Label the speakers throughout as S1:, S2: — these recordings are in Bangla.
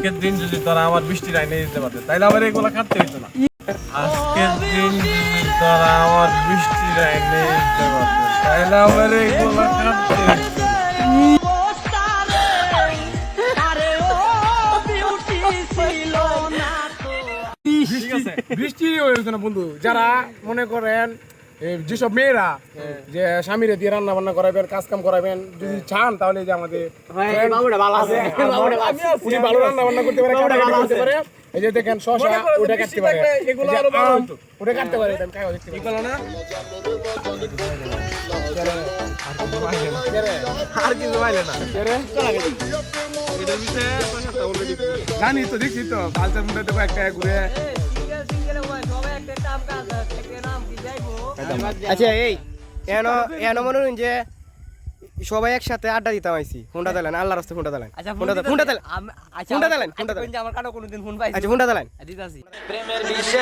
S1: আজকের দিন যদি তোরা আমার বৃষ্টির আইনে দিতে পারতে তাইলে আমার এগুলো কাটতে হইতো না। আজকের দিন যদি তোরা আমার বৃষ্টির আইনে দিতে পারতে তাইলে আমার এগুলো কাটতে হইতো
S2: বৃষ্টি হয়েছে না বন্ধু। যারা মনে করেন যেসব মেয়েরা যে স্বামীরে দিয়ে রান্না বান্না করাবেন কাজ কাম করাবেন যদি চান তাহলে যে আমাদের উনি ভালো রান্না বান্না করতে পারে কাটা করতে পারে। এই যে দেখেন শশা ওটা কাটতে পারে। এগুলো আরও ভালো ওটা কাটতে পারে।
S1: আর কিছু পাইলে না।
S2: জানি তো দেখছি তো কালচার মুন্ডা দেবো একটা ঘুরে
S3: আচ্ছা এই এন এন মনে হইন যে সবাই একসাথে আড্ডা দিতাম আইছি ফোনটা দিলেন আল্লাহর রাস্তায় ফোনটা দিলেন
S4: আচ্ছা
S3: ফোনটা দিলেন ফোনটা দিলেন
S4: আচ্ছা
S3: ফোনটা দিলেন, ফোনটা
S4: আচ্ছা,
S3: দিলেন।
S4: আমার কারও কোনোদিন ফোন পাইছি
S3: আচ্ছা ফোনটা দিলেন
S4: দিতাছি আচ্ছা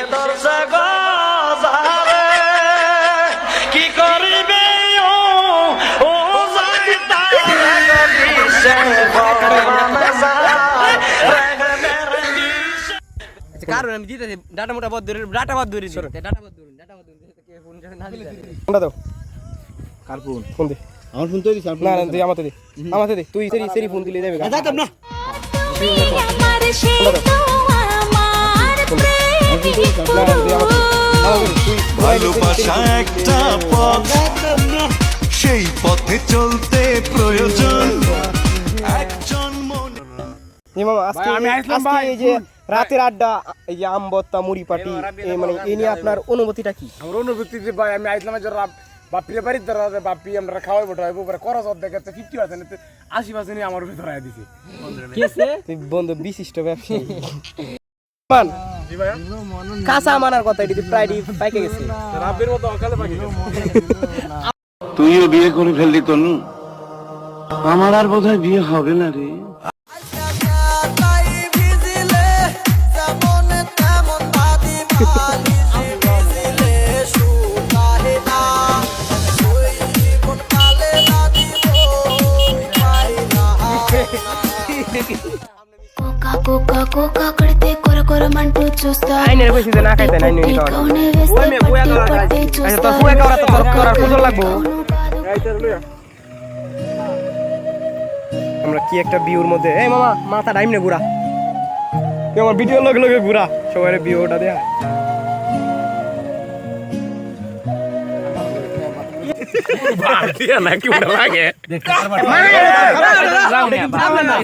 S4: কারণ আমি দিতেছি ডাটা মোটা বদ ধরে ডাটা বদ ধরে ডাটা বদ ধরে ডাটা বদ ধরে কে ফোন না দিতে
S3: ফোনটা দাও?
S5: কার ফোন?
S3: ফোন দে।
S5: আমার ফোন তৈরি
S3: না না তুই আমাতে দে। আমাতে দে। তুই সেরি সেরি ফোন দিলে যাবে।
S5: যাইতাম না।
S6: ভালোবাসা একটা পথ। সেই পথে চলতে প্রয়োজন।
S3: আজকে আজকে। এই যে রাতের আড্ডা এই যে আমবত্তা মুড়ি পাটি এই মানে এই নিয়ে আপনার অনুভূতিটা কি?
S2: আমার অনুভূতি যে ভাই আমি যে বাড়ির ধরা যে বাপি আমরা খাওয়াই বটাইবো পরে খরচ অর্ধেক আছে ফিফটি পার্সেন্ট আশি আমার উপরে ধরাই দিছে।
S3: তুই বন্ধু বিশিষ্ট ব্যবসায়ী। কাঁচা মানার কথা এটি প্রায় পাইকে গেছে।
S1: রাব্বির মতো অকালে
S6: তুইও বিয়ে করে ফেললি তনু। আমার আর বোধহয় বিয়ে হবে না রে।
S3: আইনের বেশি দিন আকাইতে নাই
S7: নুই তো
S3: ওই মে বুয়া
S7: করা
S3: আচ্ছা তো বুয়া করা তো তোর করার সুযোগ লাগবো আমরা কি একটা ভিউর মধ্যে এই মামা মাথা ডাইম নে ঘুরা তুই আমার ভিডিওর লগে লগে ঘুরা সবাই বিউটা দেয়া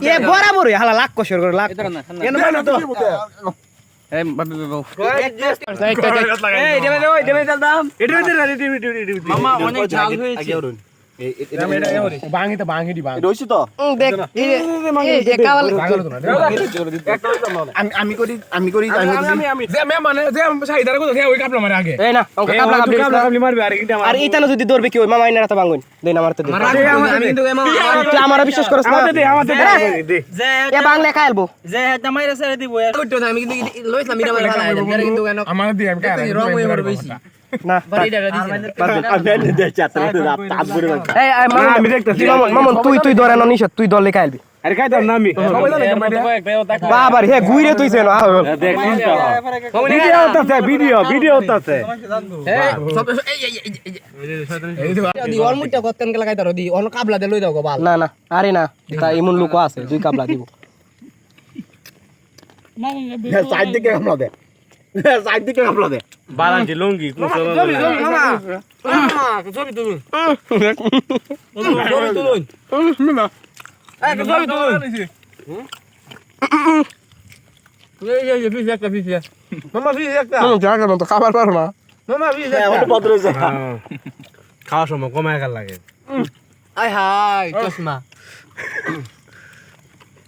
S3: এ বরাবর হালা লাখ কষর করে লাখ কেন
S5: আমি আমি করি আমি করি আমি করি
S2: আমি আমি যে আমি মানে যে সাইদার কথা ওই কাপলা মারে আগে।
S3: এই না অঙ্ক কাবলা কাবলি
S2: কাপলি মারবে আর এটা
S3: আর ইতানো যদি ধরবে কি মামা ইনারা তো বাঙ্গুন দেন আমার তো বিশ্বাস করছ না?
S2: দে আমাদের দে
S4: যে
S3: এ বাংলা খাইলবো
S4: যে এটা মাইরা ছেড়ে দিব আমি কিন্তু লইছিলাম
S2: আমার দিয়ে আমি কাই
S4: হয়ে
S3: না
S5: আমি
S2: দেখতাছি।
S3: মামুন মামুন তুই তুই ধরে না তুই দলে
S2: আরে খাইতাম না আমি সবাই জানে কেমন
S3: বাবার হে গুইরে তুই সেন আ
S2: ভিডিও হতাছে ভিডিও ভিডিও হতাছে
S4: দি ওর কতন খাইতারো দি অন কাবলা দে লই দাও গো বাল
S3: না না আরে না তা এমন লোক আছে দুই কাবলা দিব
S5: সাইড দিকে কামলা দে সাইড দিকে দে
S1: বালান্টি লুঙ্গি
S2: মতো খাবার পারো না।
S5: ভদ্র হইছে
S1: খাওয়ার সময় কমে একার লাগে।
S4: আয় হাই চশমা।